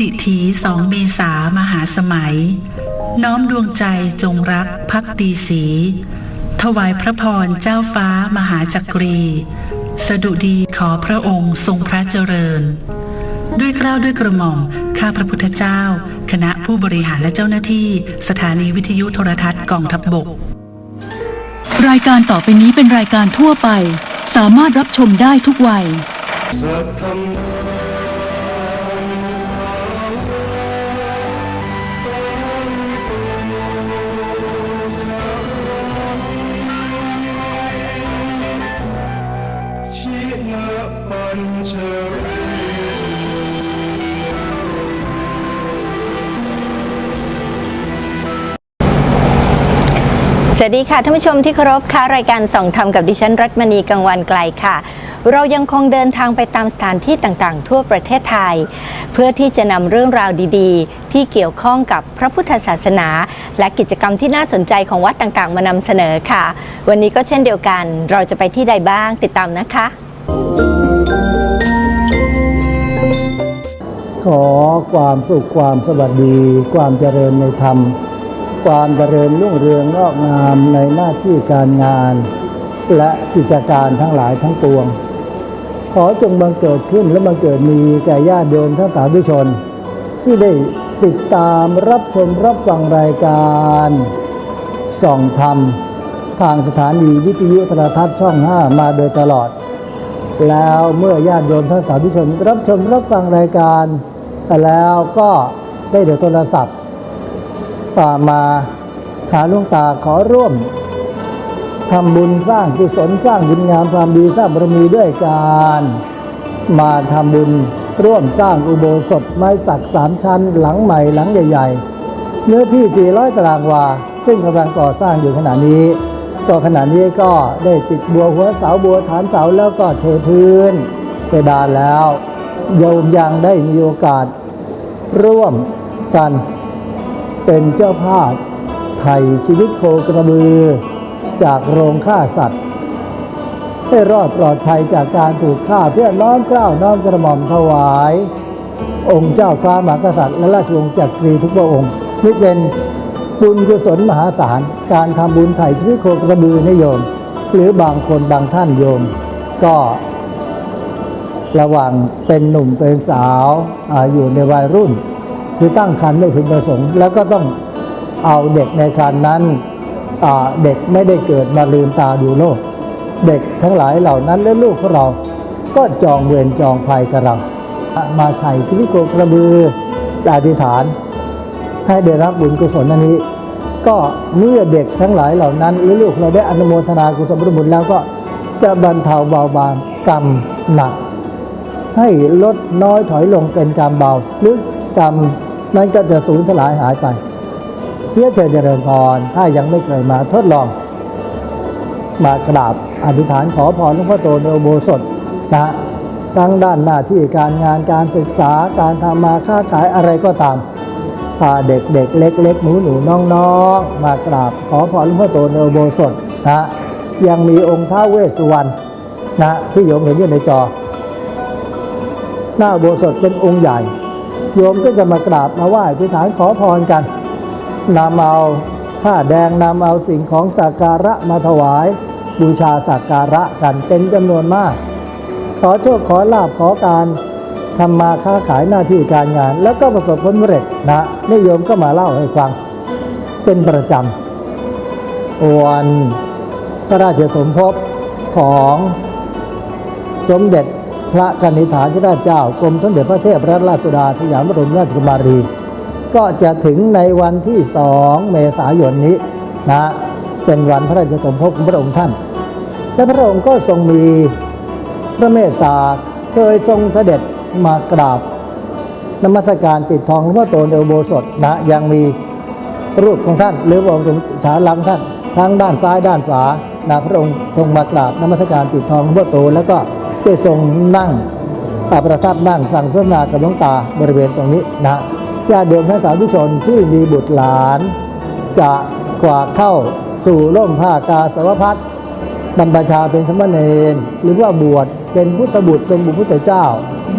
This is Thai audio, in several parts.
ดิถีสองเมษามหาสมัย น้อมดวงใจจงรักพักดีสี ถวายพระพรเจ้าฟ้ามหาจักรี สดุดีขอพระองค์ทรงพระเจริญ ด้วยเกล้าด้วยกระหม่อมข้าพระพุทธเจ้า คณะผู้บริหารและเจ้าหน้าที่ สถานีวิทยุโทรทัศน์กองทัพบบก รายการต่อไปนี้เป็นรายการทั่วไป สามารถรับชมได้ทุกวัย สวัสดีค่ะท่านผู้ชมที่เคารพค่ะรายการส่องธรรมกับดิฉันรัตมณีกังวันไกลค่ะ เรายังคงเดินทางไปตามสถานที่ต่างๆ ทั่วประเทศไทย เพื่อที่จะนำเรื่องราวดีๆ ที่เกี่ยวข้องกับพระพุทธศาสนา และกิจกรรมที่น่าสนใจของวัดต่างๆ มานำเสนอค่ะ วันนี้ก็เช่นเดียวกัน เราจะไปที่ใดบ้างติดตามนะคะ ขอความสุขความสวัสดี ความเจริญในธรรม ความเจริญรุ่งเรืองงอกงามในหน้าที่การงาน และกิจการทั้งหลายทั้งปวง ขอจงบังเกิดขึ้นและบังเกิดมีแก่ญาติโยมทั้งสาธุชน ที่ได้ติดตามรับชมรับฟังรายการส่องธรรม ทางสถานีวิทยุโทรทัศน์ช่อง 5 มาโดยตลอดแล้วเมื่อญาติโยมท่านสาธุชนรับชมรับฟังรายการ แล้วก็ได้เดี๋ยวโทรศัพท์ตามมาหาหลวงตาขอร่วมทำบุญสร้างกุศลสร้างบุญงามความดีสร้างบารมีด้วยการมาทำบุญร่วมสร้างอุโบสถไม้สักสามชั้น หลังใหม่หลังใหญ่ ๆ เนื้อที่ 400 ตารางวา ซึ่งกำลังก่อสร้างอยู่ขณะนี้ก็ขณะนี้ก็ได้ติดบัวหัวเสาบัวฐานเสาแล้วก็เทพื้นเพดานแล้วโยมยังได้มีโอกาส ร่วมกันเป็นเจ้าภาพไถ่ชีวิตโคกระบือ จากโรงฆ่าสัตว์ ให้รอดปลอดภัยจากการถูกฆ่าเพื่อน้อมเกล้าน้อมกระหม่อมถวาย องค์เจ้าฟ้ามหากษัตริย์และราชวงศ์จักรีทุกพระองค์นี่เป็นบุญกุศลมหาศาล การทำบุญไถ่ชีวิตโคกระบือนิยม หรือบางคนบางท่านโยม ก็ ระหว่างเป็นหนุ่มเป็นสาวอาอยู่ในวัยรุ่น คือตั้งครรภ์ไม่พึงประสงค์ แล้วก็ต้องเอาเด็กในครรภ์นั้นเด็กไม่ได้เกิดมาลืมตาดูโลก เด็กทั้งหลายเหล่านั้นและลูกของเราก็จองเวรจองภัยกับเรา มาไถ่ชีวิตโคกระบืออธิษฐาน ให้ได้รับบุญกุศลอันนี้ ก็เมื่อเด็กทั้งหลายเหล่านั้นหรือลูกเราได้อนุโมทนากุศลบุญแล้วก็จะบรรเทาเบาบางกรรมหนัก ให้ลดน้อยถอยลงเป็นกรรมเบา หรือกรรมนั้นก็จะสูญสลายหายไปเชื่อเชิญเจริญพรถ้ายังไม่เคยมาทดลอง มากราบอธิษฐานขอพรหลวงพ่อโตในอุโบสถนะทั้งด้านหน้าที่การงานการศึกษาการทำมาค้าขายอะไรก็ตามพาเด็กเด็กๆเล็กหนูหนูน้องน้องมากราบขอพรหลวงพ่อโตในอุโบสถนะยังมีองค์ท้าเวสสุวรรณนะที่โยมเห็นอยู่ในจอ หน้าโบสถเป็นองค์ใหญ่ โยมก็จะมากราบมาไหว้อธิษฐานขอพรกันนำเอาผ้าแดงนำเอาสิ่งของสักการะมาถวาย บูชาสักการะกันเป็นจำนวนมาก ขอโชคขอลาบขอการทำมาค้าขายหน้าที่การงาน แล้วก็ประสบผลสำเร็จนะนิยมก็มาเล่าให้ฟัง เป็นประจำวันพระราชสมภพของสมเด็จ พระกนิษฐาธิราชเจ้ากรมสมเด็จพระเทพรัตนราชสุดาสยามบรมราชกุมารี ก็จะถึงในวันที่สองเมษายนนี้นะเป็นวันพระราชสมภพของพระองค์ท่าน และพระองค์ก็ทรงมีพระเมตตาเคยทรงเสด็จมากราบนมัสการปิดทองหลวงพ่อโตในอุโบสถนะยังมีรูปของท่าน หรือองค์ฉาลังท่านทั้งด้านซ้ายด้านขวานะพระองค์ทรงมากราบนมัสการปิดทองหลวงพ่อโตแล้วก็ ได้ทรงนั่งอ่าประทับนั่งสั่งสนทนากับหลวงตาบริเวณตรงนี้นะญาติโยมท่านสาธุชนที่มีบุตรหลาน จะกว่าเข้าสู่ร่มผ้ากาสาวพัดบรรพชาเป็นสมณเณรหรือว่าบวชเป็นพุทธบุตรเป็นบุตรพุทธเจ้า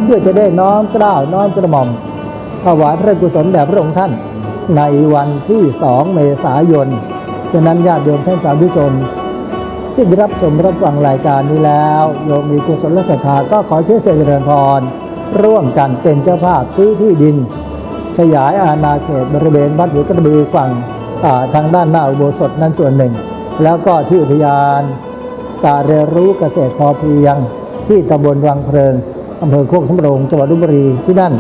เพื่อจะได้น้อมเกล้าวน้อมกระหม่อมถวายพระกุศลแด่พระองค์ท่านในวันที่สองเมษายน ฉะนั้นญาติโยมท่านสาธุชน ที่ได้รับชมรับฟังรายการนี้แล้วโยมมีกุศลศรัทธาก็ขอเชื่อเจริญพร ร่วมกันเป็นเจ้าภาพซื้อที่ดิน ขยายอาณาเขตบริเวณวัดหัวกระบือฝั่งทางด้านหน้าอุโบสถนั้นส่วนหนึ่ง แล้วก็ที่อุทยานการเรียนรู้เกษตรพอเพียง ที่ตำบลวังเพลิงอำเภอโคกสำโรงจังหวัดลบบุรีที่นั่น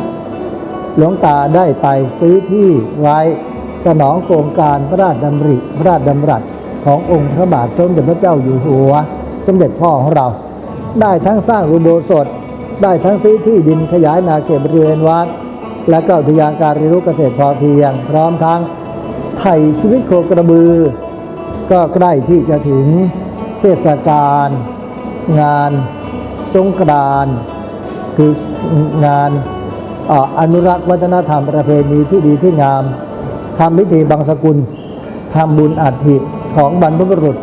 หลวงตาได้ไปซื้อที่ไว้สนองโครงการพระราชดำริพระราชดำรัส ขององค์พระบาทสมเด็จพระเจ้าอยู่หัว สมเด็จพ่อของเรา ได้ทั้งสร้างอุโบสถ ได้ทั้งซื้อที่ดินขยายนาเขตบริเวณวัด และก็อุทยานการเรียนรู้เกษตรพอเพียง พร้อมทั้งไถ่ชีวิตโคกระบือ ก็ใกล้ที่จะถึงเทศกาลงานสงกรานคืองานอออนุรักษ์วัฒนธรรมประเพณีที่ดีที่งามทำพิธีบังสกุล ทำบุญอัฐิของบรรพบุรุษ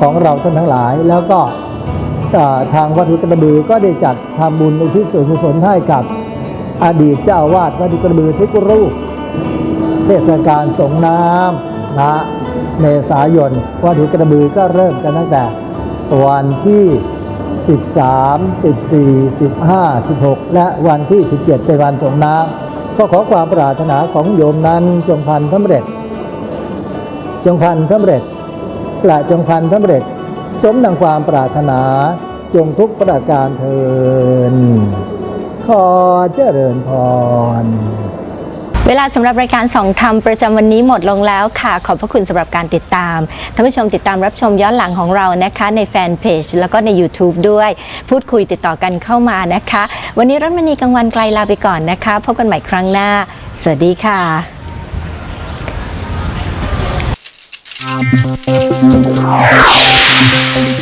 ของเราท่านทั้งหลาย แล้วก็ทางวัดหุกระบือก็ได้จัดทำบุญอุทิศส่วนกุศลให้กับอดีตเจ้าอาวาดวัดหุกระบือทุกรูป เทศกาลสงน้ำนะเมษายนวัดหุกระบือก็เริ่มกันตั้งแต่วันที่ 13 14 15 16 และวันที่ 17 เป็นวันสงน้ำก็ขอความปรารถนาของโยมนั้นจงพันสำเร็จ จงพันสำเร็จและจงพันสำเร็จ สมดังความปรารถนาจงทุกประการเทินขอเจริญพรเวลาสำหรับรายการสองธรรมประจำวันนี้หมดลงแล้วค่ะ ขอบพระคุณสำหรับการติดตาม ท่านผู้ชมติดตามรับชมย้อนหลังของเรานะคะ ในแฟนเพจแล้วก็ใน YouTube ด้วย พูดคุยติดต่อกันเข้ามานะคะ วันนี้รัตมณีกลางวันไกลลาไปก่อนนะคะ พบกันใหม่ครั้งหน้า สวัสดีค่ะ Thank you.